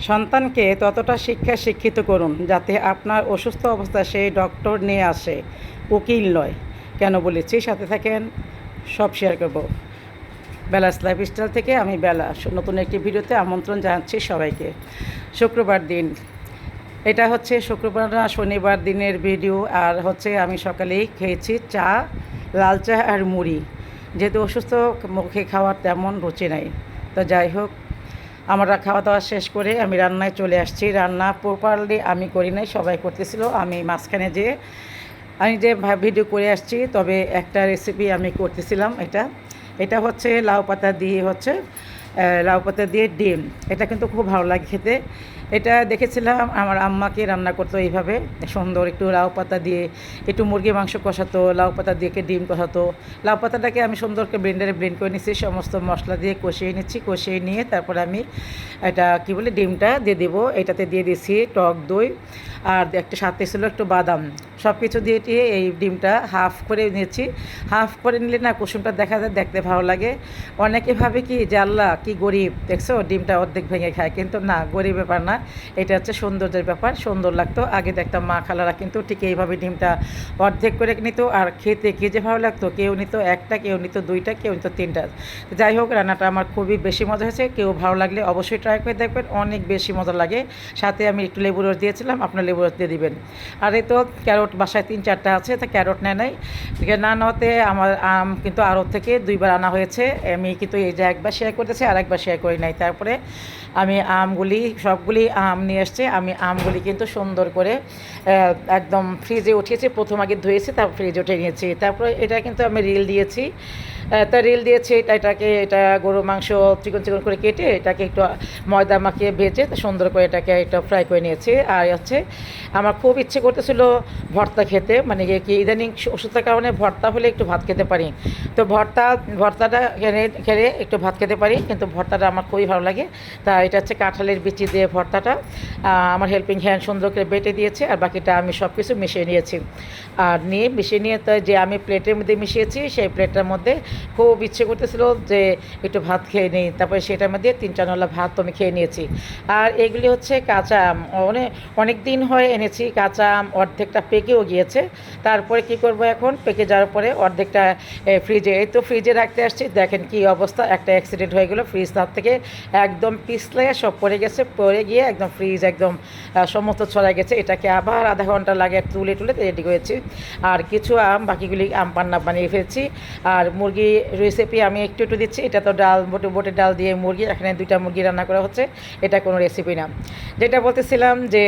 সন্তানকে ততটা শিক্ষা শিক্ষিত করুন যাতে আপনার অসুস্থ অবস্থা সে ডক্টর নিয়ে আসে, উকিল নয়। কেন বলেছি? সাথে থাকেন, সব শেয়ার করব। বেলাস লাইফস্টাইল থেকে আমি বেলা নতুন একটি ভিডিওতে আমন্ত্রণ জানাচ্ছি সবাইকে। শুক্রবার দিন। এটা হচ্ছে শুক্রবার না, শনিবার দিনের ভিডিও। আর হচ্ছে আমি সকালেই খেয়েছি চা, লাল চা আর মুড়ি। যেহেতু অসুস্থ, মুখে খাওয়ার তেমন রুচি নাই। তো যাই হোক আমরা খাওয়া দাওয়া শেষ করে আমি রান্নায় চলে আসছি। রান্না প্রপারলি আমি করি নাই, সবাই করতেছিল। আমি মাঝখানে যেয়ে আমি যে ভিডিও করে আসছি, তবে একটা রেসিপি আমি করতেছিলাম এটা। এটা হচ্ছে লাউ পাতা দিয়ে হচ্ছে লাউ পাতা দিয়ে ডিম। এটা কিন্তু খুব ভালো লাগে খেতে। এটা দেখেছিলাম, আমার আম্মাকে রান্না করতো এইভাবে। সুন্দর একটু লাউ পাতা দিয়ে, একটু মুরগি মাংস কষাতো, লাউ পাতা দিয়ে ডিম কষাতো। লাউ পাতাটাকে আমি সুন্দর করে ব্লেন্ডারে ব্লেন্ড করে নিচ্ছি সমস্ত মশলা দিয়ে কষিয়ে নিচ্ছি, কষিয়ে নিয়ে তারপর আমি এটা কি বলে, ডিমটা দিয়ে দেবো। এটাতে দিয়ে দিয়েছি টক দই, আর একটা সাথে ছিল একটু বাদাম। সব কিছু দিয়ে টিয়ে এই ডিমটা হাফ করে নিয়েছি। হাফ করে নিলে না কুসুমটা দেখা যায় দেখতে ভালো লাগে। অনেকে ভাবে কি যে আল্লাহ কি গরিব, দেখছ? ডিমটা অর্ধেক ভেঙে খায়। কিন্তু না, গরিব ব্যাপার না। এটা হচ্ছে সৌন্দর্যের ব্যাপার। সুন্দর লাগতো। আগে দেখতাম মা খালারা কিন্তু ঠিক এইভাবে ডিমটা অর্ধেক করে নিত আর খেতে কি যে ভালো লাগতো? কেউ নিত একটা, কেউ নিত দুইটা, কেউ নিত তিনটা। যাই হোক, রান্নাটা আমার খুবই বেশি মজা হয়েছে। কেউ ভালো লাগলে অবশ্যই ট্রাই করে দেখবেন। অনেক বেশি মজা লাগে। সাথে আমি একটু লেবু রস দিয়েছিলাম। আপনার লেবু রস দিয়ে দিবেন। আর এই তো ক্যারট বাসায় তিন, চারটা আছে, তা ক্যারট নেয় নাই। না নেওয়াতে আমার আম কিন্তু আরও থেকে দুইবার আনা হয়েছে। আমি কিন্তু এই যে একবার শেয়ার করতেছি, আর একবার শেয়ার করি নাই। তারপরে আমি আমগুলি, সবগুলি আম নিয়ে এসছে। আমি আমগুলি কিন্তু সুন্দর করে একদম ফ্রিজে উঠিয়েছি। প্রথম আগে ধুয়েছি, তারপর ফ্রিজে উঠে নিয়েছি। তারপরে এটা কিন্তু আমি রিল দিয়েছি। তা রিল দিয়েছি, এটা এটাকে, এটা গরু মাংস চিকন চিকন করে কেটে এটাকে একটু ময়দা মাখিয়ে ভেজে সুন্দর করে এটাকে একটু ফ্রাই করে নিয়েছি। আর হচ্ছে, আমার খুব ইচ্ছে করতেছিল ভর্তা খেতে মানে কি- ইদানিং ওষুধের কারণে ভর্তা হলে একটু ভাত খেতে পারি। তো ভর্তা, ভর্তাটা খেলে খেলে একটু ভাত খেতে পারি, কিন্তু ভর্তাটা আমার খুবই ভালো লাগে। তা এটা হচ্ছে কাঁঠালের বিচি দিয়ে ভর্তাটা। আমার হেল্পিং হ্যান্ড সুন্দর করে বেটে দিয়েছে, আর বাকিটা আমি সব কিছু মিশিয়ে নিয়েছি। আর নিয়ে, মিশিয়ে নিয়ে তো যে আমি প্লেটের মধ্যে মিশিয়েছি, সেই প্লেটটার মধ্যে খুব ইচ্ছে করতেছিল যে একটু ভাত খেয়ে নিই। তারপরে সেটার মধ্যে তিন চারনলা ভাত আমি খেয়ে নিয়েছি। আর এগুলি হচ্ছে কাঁচা আম। অনেক অনেক দিন হয়ে এনেছি কাঁচা আম, অর্ধেকটা পেকেও গিয়েছে। তারপরে কি করব এখন? পেকে যাওয়ার পরে অর্ধেকটা ফ্রিজে এই তো ফ্রিজে রাখতে আসছি। দেখেন কি অবস্থা। একটা অ্যাক্সিডেন্ট হয়ে গেলো। ফ্রিজ তার থেকে একদম পিছলে সব পড়ে গেছে। পড়ে গিয়ে একদম ফ্রিজ একদম সমস্ত ছড়া গেছে। এটাকে আবার আধা ঘণ্টা লাগে তুলে তুলে রেডি করেছি। আর কিছু আম, বাকিগুলি আম পান্না বানিয়ে ফেলছি। আর মুরগি রেসিপি আমি একটু একটু দিচ্ছি। এটা তো ডাল, বটে বটে ডাল দিয়ে মুরগি, এখানে দুইটা মুরগি রান্না করা হচ্ছে। এটা কোনো রেসিপি না। যেটা বলতেছিলাম যে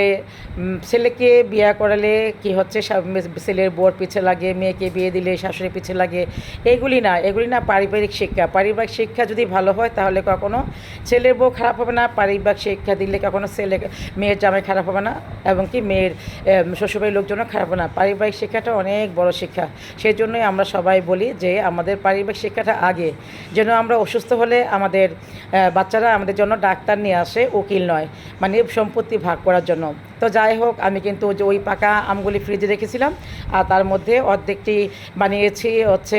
ছেলেকে বিয়ে করালে কি হচ্ছে মে- ছেলের বোর পিছে লাগে, মেয়েকে বিয়ে দিলে শাশুড়ি পিছে লাগে, এগুলি না এগুলি না পারিবারিক শিক্ষা। পারিবারিক শিক্ষা যদি ভালো হয় তাহলে কখনো ছেলের বউ খারাপ হবে না, পারিবারিক শিক্ষা দিলে কখনো ছেলে, মেয়ের জামাই খারাপ হবে না এবং কি মেয়ের শ্বশুরবাড়ির লোকজনও খারাপ হবে না। পারিবারিক শিক্ষাটা অনেক বড় শিক্ষা। সেই জন্যই আমরা সবাই বলি যে আমাদের পারিবারিক শিক্ষাটা আগে। যেন আমরা অসুস্থ হলে আমাদের বাচ্চারা আমাদের জন্য ডাক্তার নিয়ে আসে, উকিল নয় মানে সম্পত্তি ভাগ করার জন্য। তো যাই হোক, আমি কিন্তু যে ওই পাকা আমগুলি ফ্রিজে রেখেছিলাম। আর তার মধ্যে অর্ধেকটি বানিয়েছি হচ্ছে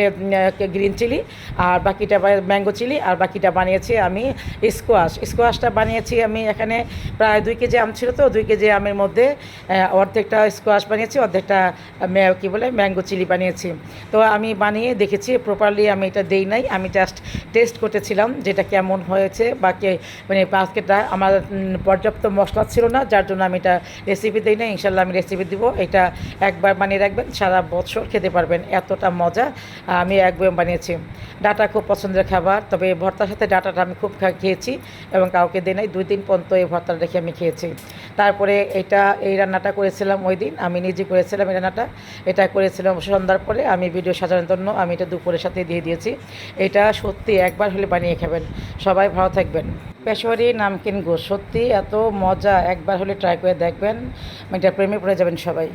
গ্রিন চিলি আর বাকিটা ম্যাঙ্গো চিলি আর বাকিটা বানিয়েছি আমি স্কোয়াশ স্কোয়াশটা বানিয়েছি আমি এখানে প্রায় দুই কেজি আম ছিল তো, দুই কেজি আমের মধ্যে অর্ধেকটা স্কোয়াশ বানিয়েছি, অর্ধেকটা কী বলে ম্যাঙ্গো চিলি বানিয়েছি। তো আমি বানিয়ে দেখেছি প্রপারলি আমি এটা দেই নাই, আমি জাস্ট টেস্ট করতেছিলাম যেটা কেমন হয়েছে বা কে মানে বাস্কেটটা আমার পর্যাপ্ত মশলা ছিল না, যার জন্য আমি এটা রেসিপি দিই না, ইনশাল্লাহ আমি রেসিপি দিব। এটা একবার বানিয়ে রাখবেন, সারা বছর খেতে পারবেন, এতটা মজা। আমি একবার বানিয়েছি। ডাটা খুব পছন্দের খাবার, তবে ভর্তার সাথে ডাটাটা আমি খুব খেয়েছি এবং কাউকে দিই নাই। দুই দিন পর্যন্ত এই ভর্তাটা রেখে আমি খেয়েছি। তারপরে এটা, এই রান্নাটা করেছিলাম ওই দিন। আমি নিজে করেছিলাম এই রান্নাটা। এটা করেছিলাম সন্ধ্যার পরে। আমি ভিডিও সাজানোর জন্য আমি এটা দুপুরের সাথে দিয়ে দিয়েছি। এটা সত্যি একবার হলে বানিয়ে খাবেন। সবাই ভালো থাকবেন। পেশোয়ারি নামকিন গো সত্যি এত মজা, একবার হলে ট্রাই করে দেখবেন। এটা প্রেমে পড়ে যাবেন সবাই।